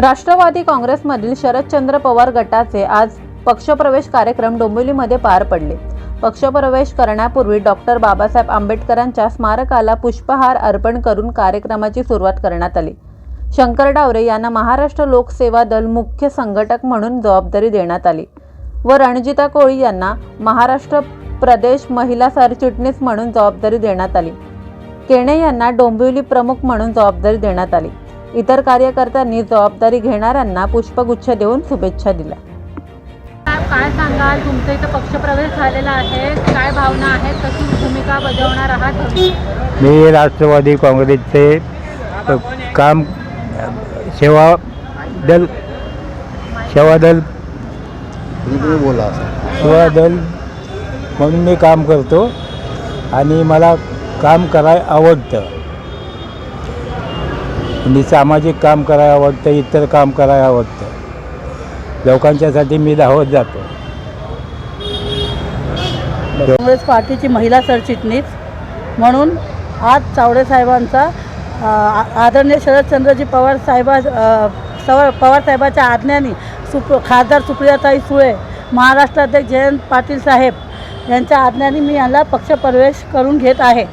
राष्ट्रवादी काँग्रेसमधील शरदचंद्र पवार गटाचे आज पक्षप्रवेश कार्यक्रम डोंबिवलीमध्ये पार पडले. पक्षप्रवेश करण्यापूर्वी डॉक्टर बाबासाहेब आंबेडकरांच्या स्मारकाला पुष्पहार अर्पण करून कार्यक्रमाची सुरुवात करण्यात आली. शंकर डावरे यांना महाराष्ट्र लोकसेवा दल मुख्य संघटक म्हणून जबाबदारी देण्यात आली व रणजिता कोळी यांना महाराष्ट्र प्रदेश महिला सरचिटणीस म्हणून जबाबदारी देण्यात आली. केणे यांना डोंबिवली प्रमुख म्हणून जबाबदारी देण्यात आली. इतर कार्यकर्त्यांनी जबाबदारी घेणाऱ्यांना पुष्पगुच्छ देऊन शुभेच्छा दिल्या. काय सांगाल? तुमचा इथं पक्षप्रवेश झालेला आहे. काय भावना आहेत? कशी भूमिका बजावणार आहात तुम्ही? मी राष्ट्रवादी काँग्रेसचे काम सेवा दल सेवा दल. तुम्ही बोला. सेवा दल म्हणून मी काम करतो आणि मला काम करायला आवडतं. म्हणजे सामाजिक काम करायला आवडतं इतर काम करायला आवडतं. लोकांच्यासाठी मी धावत जातो. काँग्रेस पार्टीची महिला सरचिटणीस म्हणून आज चावडे साहेबांचा आदरणीय शरदचंद्रजी पवार साहेबा अ, सव पवार साहेबाच्या आज्ञाने सुप खासदार सुप्रियाताई सुळे महाराष्ट्राध्यक्ष जयंत पाटील साहेब यांच्या आज्ञाने मी यांना पक्षप्रवेश करून घेत आहे.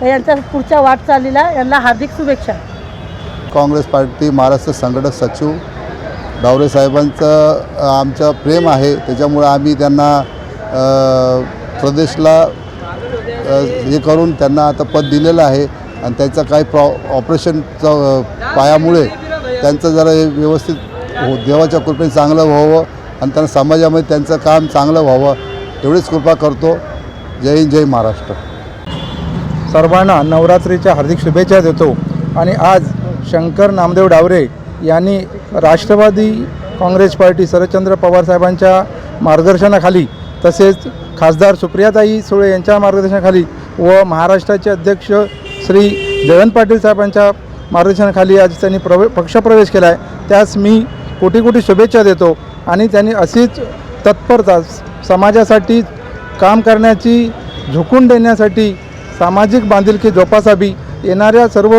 तर यांच्या पुढच्या वाटचालीला यांना हार्दिक शुभेच्छा. काँग्रेस पार्टी महाराष्ट्र संघटक सचिव डावरे साहेबांचं आमचं प्रेम आहे. त्याच्यामुळे आम्ही त्यांना प्रदेशला हे करून त्यांना आता पद दिलेलं आहे. आणि त्यांचं काही प्रॉ ऑपरेशनचं पायामुळे त्यांचं जरा हे व्यवस्थित हो देवाच्या कृपेने चांगलं व्हावं आणि त्यांना समाजामध्ये त्यांचं काम चांगलं व्हावं. एवढीच कृपा करतो. जय हिंद जय महाराष्ट्र. सर्वांना नवरात्रीच्या हार्दिक शुभेच्छा देतो. आणि आज शंकर नामदेव डावरे यांनी राष्ट्रवादी काँग्रेस पार्टी शरदचंद्र पवार साहेबांच्या मार्गदर्शनाखाली तसेच खासदार सुप्रियाताई सुळे यांच्या मार्गदर्शनाखाली व महाराष्ट्राचे अध्यक्ष श्री जयंत पाटील साहेबांच्या मार्गदर्शनाखाली आज त्यांनी प्रवे पक्षप्रवेश केला आहे त्यास मी कोटी कोटी शुभेच्छा देतो आणि त्यांनी अशीच तत्परता समाजासाठी काम करण्याची झुकून देण्यासाठी सामाजिक बांधिलकी जोपासावी येणाऱ्या सर्व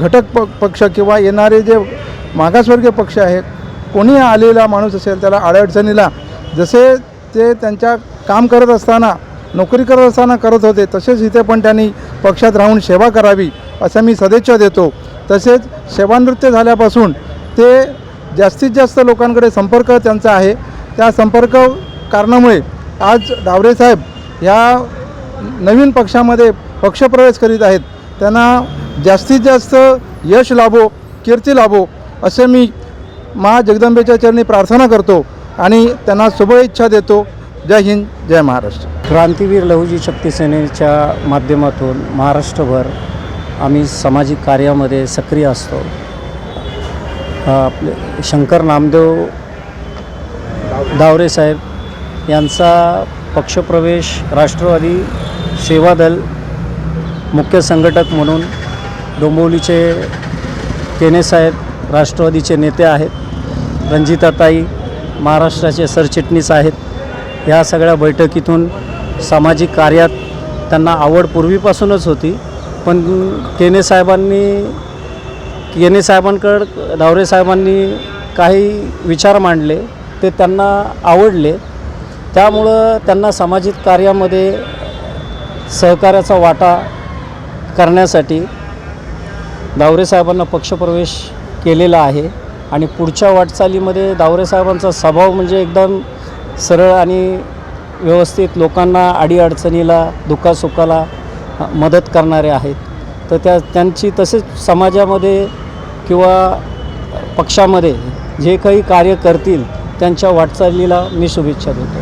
घटक प पक्ष किंवा येणारे जे मागासवर्गीय पक्ष आहेत कोणी आलेला माणूस असेल त्याला अडचणीला जसे ते त्यांच्या काम करत असताना नोकरी करत असताना करत होते तसेच इथे पण त्यांनी पक्षात राहून सेवा करावी असं मी सदिच्छा देतो. तसेच सेवानृत्य झाल्यापासून ते जास्तीत जास्त लोकांकडे संपर्क त्यांचा आहे. त्या संपर्क कारणामुळे आज डावरे साहेब ह्या नवीन पक्षामध्ये पक्षप्रवेश करीत आहेत. त्यांना जास्तीत जास्त यश लाभो कीर्ती लाभो असे मी मा जगदंबेच्या चरणी प्रार्थना करतो आणि त्यांना शुभेच्छा देतो. जय हिंद जय महाराष्ट्र. क्रांतीवीर लहुजी शक्तीसेनेच्या माध्यमातून महाराष्ट्रभर आम्ही सामाजिक कार्यामध्ये सक्रिय असतो. आपले शंकर नामदेव दावरे साहेब यांचा पक्षप्रवेश राष्ट्रवादी सेवा दल मुख्य संघटक म्हणून डोंबिवलीचे केने साहेब राष्ट्रवादीचे नेते आहेत रणजिताताई महाराष्ट्राचे सरचिटणीस आहेत. ह्या सगळ्या बैठकीतून सामाजिक कार्यात त्यांना आवड पूर्वीपासूनच होती. पण केने साहेबांनी केने साहेबांकडं डावरे साहेबांनी काही विचार मांडले ते त्यांना आवडले. त्यामुळं त्यांना सामाजिक कार्यामध्ये सहकार्याचा वाटा करण्यासाठी दावरे साहेबांना पक्षप्रवेश केलेला आहे आणि पुढच्या वाटचालीमध्ये दावरे साहेबांचा स्वभाव म्हणजे एकदम सरळ आणि व्यवस्थित लोकांना अडीअडचणीला दुःखासुखाला मदत करणारे आहेत. तर त्या त्यांची तसेच समाजामध्ये किंवा पक्षामध्ये जे काही कार्य करतील त्यांच्या वाटचालीला मी शुभेच्छा देतो.